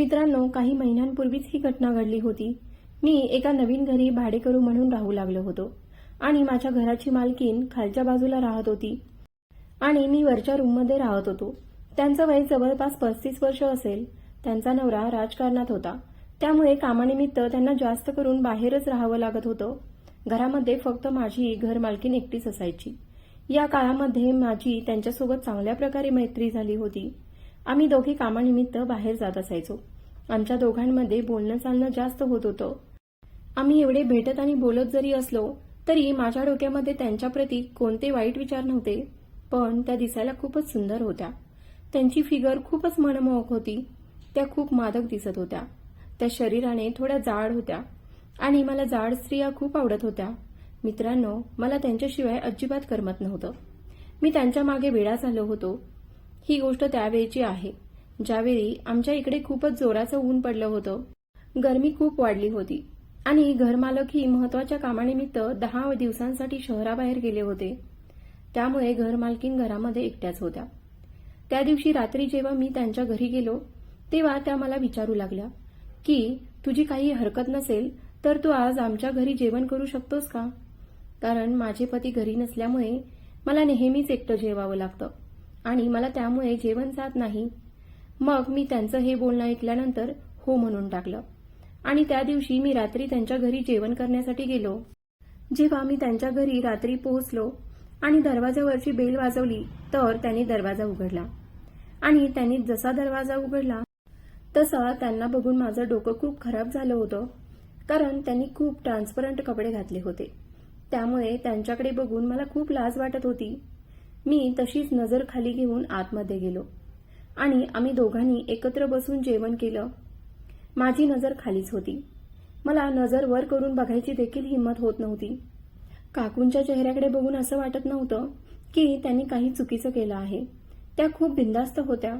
मित्रांनो काही महिन्यांपूर्वीच ही घटना घडली होती. मी एका नवीन घरी भाडेकरू म्हणून राहू लागलो होतो आणि माझ्या घराची मालकीन खालच्या बाजूला राहत होती आणि मी वरच्या रूममध्ये राहत होतो. त्यांचं वय जवळपास पस्तीस वर्ष असेल. त्यांचा नवरा राजकारणात होता. त्यामुळे कामानिमित्त त्यांना जास्त करून बाहेरच राहावं लागत होतं. घरामध्ये फक्त माझी घर मालकीन एकटीच असायची. या काळामध्ये माझी त्यांच्यासोबत चांगल्या प्रकारे मैत्री झाली होती. आम्ही दोघे कामानिमित्त बाहेर जात असायचो. आमच्या दोघांमध्ये बोलणं चालणं जास्त होत होतं. आम्ही एवढे भेटत आणि बोलत जरी असलो तरी माझ्या डोक्यामध्ये त्यांच्याप्रती कोणते वाईट विचार नव्हते. पण त्या दिसायला खूपच सुंदर होत्या. त्यांची फिगर खूपच मनमोहक होती. त्या खूप मादक दिसत होत्या. त्या शरीराने थोड्या जाड होत्या. आणि मला जाड स्त्रिया खूप आवडत होत्या. मित्रांनो मला त्यांच्याशिवाय अजिबात करमत नव्हतं. मी त्यांच्या मागे वेळा झालो होतो. ही गोष्ट त्यावेळची आहे. ज्यावेळी आमच्या इकडे खूपच जोराचं ऊन पडलं होतं. गरमी खूप वाढली होती. आणि घरमालकही महत्त्वाच्या कामानिमित्त दहा दिवसांसाठी शहराबाहेर गेले होते. त्यामुळे घरमालकीन घरामध्ये एकट्याच होत्या. त्या दिवशी रात्री जेव्हा मी त्यांच्या घरी गेलो तेव्हा त्या मला विचारू लागल्या की तुझी काही हरकत नसेल तर तू आज आमच्या घरी जेवण करू शकतोस का? कारण माझे पती घरी नसल्यामुळे मला नेहमीच एकटं जेवावं लागतं. आणि मला त्यामुळे जेवण जात नाही. मग मी त्यांचं हे बोलणं ऐकल्यानंतर हो म्हणून टाकलं. आणि त्या दिवशी मी रात्री त्यांच्या घरी जेवण करण्यासाठी गेलो. जेव्हा मी त्यांच्या घरी रात्री पोहोचलो आणि दरवाजावरची बेल वाजवली तर त्यांनी दरवाजा उघडला. आणि त्यांनी जसा दरवाजा उघडला तसा त्यांना बघून माझं डोकं खूप खराब झालं होतं कारण त्यांनी खूप ट्रान्सपरंट कपडे घातले होते. त्यामुळे त्यांच्याकडे बघून मला खूप लाज वाटत होती. मी तशीच नजर खाली घेऊन आतमध्ये गेलो. आणि आम्ही दोघांनी एकत्र बसून जेवण केलं. माझी नजर खालीच होती. मला नजर वर करून बघायची देखील हिंमत होत नव्हती. काकूंच्या चेहऱ्याकडे बघून असं वाटत नव्हतं की त्यांनी काही चुकीचं केलं आहे. त्या खूप बिंदास्त होत्या.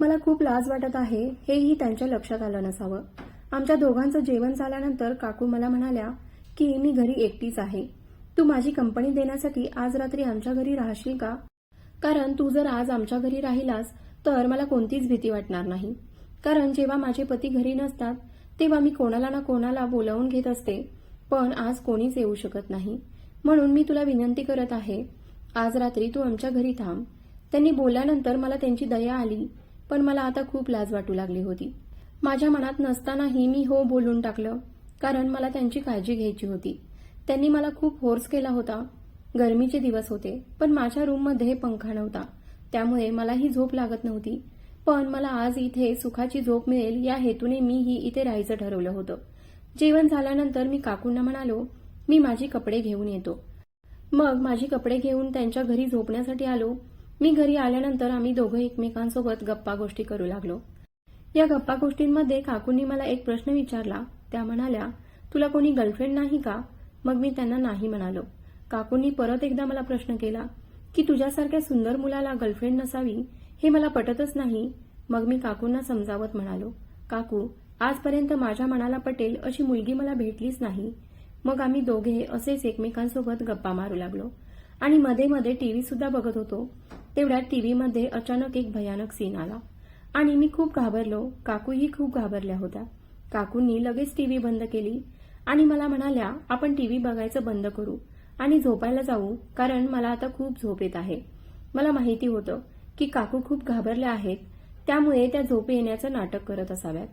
मला खूप लाज वाटत आहे हेही त्यांच्या लक्षात आलं नसावं. आमच्या दोघांचं जेवण झाल्यानंतर काकू मला म्हणाल्या की मी घरी एकटीच आहे. तू माझी कंपनी देण्यासाठी आज रात्री आमच्या घरी राहशील का? कारण तू जर आज आमच्या घरी राहिलास तर मला कोणतीच भीती वाटणार नाही. कारण जेव्हा माझे पती घरी नसतात तेव्हा मी कोणाला ना कोणाला बोलावून घेत असते पण आज कोणीच येऊ शकत नाही. म्हणून मी तुला विनंती करत आहे आज रात्री तू आमच्या घरी थांब. त्यांनी बोलल्यानंतर मला त्यांची दया आली पण मला आता खूप लाज वाटू लागली होती. माझ्या मनात नसतानाही मी हो बोलून टाकलं कारण मला त्यांची काळजी घ्यायची होती. त्यांनी मला खूप फोर्स केला होता. गरमीचे दिवस होते पण माझ्या रूममध्ये पंखा नव्हता. त्यामुळे मलाही झोप लागत नव्हती. पण मला आज इथे सुखाची झोप मिळेल या हेतूने मीही इथे राहायचं ठरवलं होतं. जेवण झाल्यानंतर मी काकूंना म्हणालो मी माझी कपडे घेऊन येतो. मग माझी कपडे घेऊन त्यांच्या घरी झोपण्यासाठी आलो. मी घरी आल्यानंतर आम्ही दोघं एकमेकांसोबत गप्पा गोष्टी करू लागलो. या गप्पा गोष्टींमध्ये काकूंनी मला एक प्रश्न विचारला. त्या म्हणाल्या तुला कोणी गर्लफ्रेंड नाही का? मग मी त्यांना नाही म्हणालो. काकूंनी परत एकदा मला प्रश्न केला की तुझ्यासारख्या सुंदर मुलाला गर्लफ्रेंड नसावी हे मला पटतच नाही. मग मी काकूंना समजावत म्हणालो काकू आजपर्यंत माझ्या मनाला पटेल अशी मुलगी मला भेटलीच नाही. मग आम्ही दोघे असेच एकमेकांसोबत गप्पा मारू लागलो. आणि मध्ये मध्ये टीव्ही सुद्धा बघत होतो. तेवढ्यात टीव्हीमध्ये अचानक एक भयानक सीन आला. आणि मी खूप घाबरलो. काकूही खूप घाबरल्या होत्या. काकूंनी लगेच टीव्ही बंद केली. आणि मला म्हणाल्या आपण टीव्ही बघायचं बंद करू आणि झोपायला जाऊ कारण मला आता खूप झोप येत आहे. मला माहिती होतं की काकू खूप घाबरल्या आहेत त्यामुळे त्या झोप येण्याचं नाटक करत असाव्यात.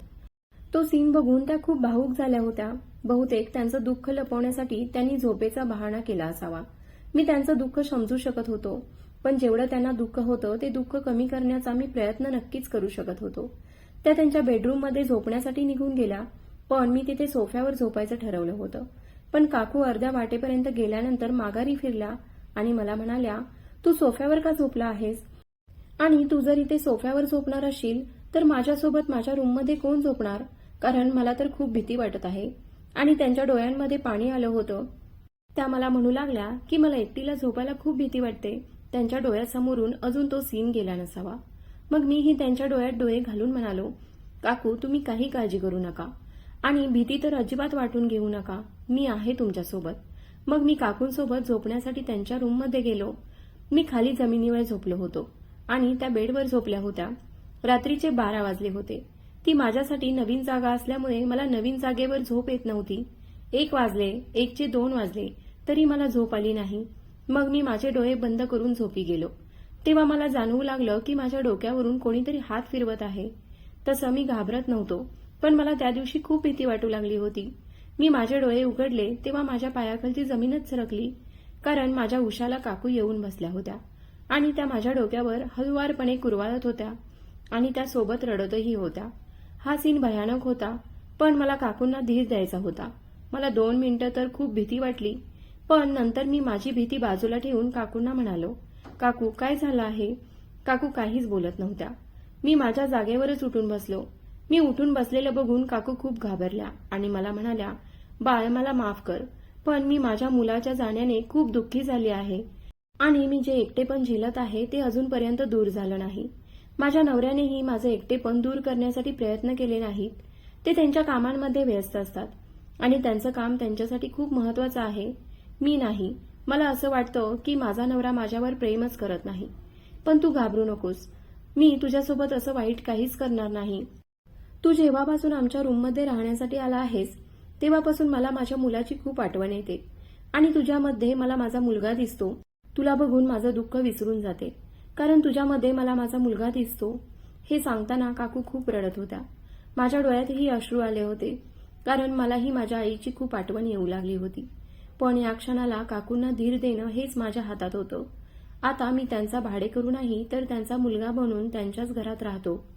तो सीन बघून त्या खूप भावूक झाल्या होत्या. बहुतेक त्यांचं दुःख लपवण्यासाठी त्यांनी झोपेचा बहाणा केला असावा. मी त्यांचं दुःख समजू शकत होतो पण जेवढं त्यांना दुःख होतं ते दुःख कमी करण्याचा मी प्रयत्न नक्कीच करू शकत होतो. त्या त्यांच्या बेडरूममध्ये झोपण्यासाठी निघून गेल्या. पण मी तिथे सोफ्यावर झोपायचं ठरवलं होतं. पण काकू अर्ध्या वाटेपर्यंत गेल्यानंतर माघारी फिरल्या आणि मला म्हणाल्या तू सोफ्यावर का झोपला आहेस? आणि तू जर इथे सोफ्यावर झोपणार असशील तर माझ्यासोबत माझ्या रूममध्ये कोण झोपणार? कारण मला तर खूप भीती वाटत आहे. आणि त्यांच्या डोळ्यांमध्ये पाणी आलं होतं. त्या मला म्हणू लागल्या की मला एकटीला झोपायला खूप भीती वाटते. त्यांच्या डोळ्यासमोरून अजून तो सीन गेला नसावा. मग मीही त्यांच्या डोळ्यात डोळे घालून म्हणालो काकू तुम्ही काही काळजी करू नका. आणि भीती तर अजिबात वाटून घेऊ नका. मी आहे तुमच्यासोबत. मग मी काकूंसोबत झोपण्यासाठी त्यांच्या रूममध्ये गेलो. मी खाली जमिनीवर झोपलो होतो आणि त्या बेडवर झोपल्या होत्या. रात्रीचे बारा वाजले होते. ती माझ्यासाठी नवीन जागा असल्यामुळे मला नवीन जागेवर झोप येत नव्हती. एक वाजले एकचे दोन वाजले तरी मला झोप आली नाही. मग मी माझे डोळे बंद करून झोपी गेलो. तेव्हा मला जाणवू लागलं की माझ्या डोक्यावरून कोणीतरी हात फिरवत आहे. तसं मी घाबरत नव्हतो. पण मला त्या दिवशी खूप भीती वाटू लागली होती. मी माझे डोळे उघडले तेव्हा माझ्या पायाखालची जमीनच सरकली कारण माझ्या उशाला काकू येऊन बसल्या होत्या आणि त्या माझ्या डोक्यावर हळुवारपणे कुरवाळत होत्या आणि त्या सोबत रडतही होत्या. हा सीन भयानक होता पण मला काकूंना धीर द्यायचा होता. मला दोन मिनिटं तर खूप भीती वाटली पण नंतर मी माझी भीती बाजूला ठेवून काकूंना म्हणालो काकू काय झालं आहे? काकू काहीच बोलत नव्हत्या. मी माझ्या जागेवरच उठून बसलो. मी उठून बसलेलं बघून काकू खूप घाबरल्या आणि मला म्हणाल्या बाळ मला माफ कर पण मी माझ्या मुलाच्या जाण्याने खूप दुःखी झाली आहे आणि मी जे एकटेपण झेलत आहे ते अजूनपर्यंत दूर झालं नाही. माझ्या नवऱ्यानेही माझे एकटेपण दूर करण्यासाठी प्रयत्न केले नाहीत. ते त्यांच्या कामांमध्ये व्यस्त असतात आणि त्यांचं काम त्यांच्यासाठी खूप महत्वाचं आहे. मी नाही. मला असं वाटतं की माझा नवरा माझ्यावर प्रेमच करत नाही. पण तू घाबरू नकोस. मी तुझ्यासोबत असं वाईट काहीच करणार नाही. तू जेव्हापासून आमच्या रूममध्ये राहण्यासाठी आला आहेस तेव्हापासून मला माझ्या मुलाची खूप आठवण येते. आणि तुझ्यामध्ये मला माझा मुलगा दिसतो. तुला बघून माझं दुःख विसरून जाते. कारण तुझ्यामध्ये मला माझा मुलगा दिसतो. हे सांगताना काकू खूप रडत होत्या. माझ्या डोळ्यातही अश्रू आले होते. कारण मलाही माझ्या आईची खूप आठवण येऊ लागली होती. पण या क्षणाला काकूंना धीर देणं हेच माझ्या हातात होतं. आता मी त्यांचा भाडे करूनही तर त्यांचा मुलगा बनून त्यांच्याच घरात राहतो.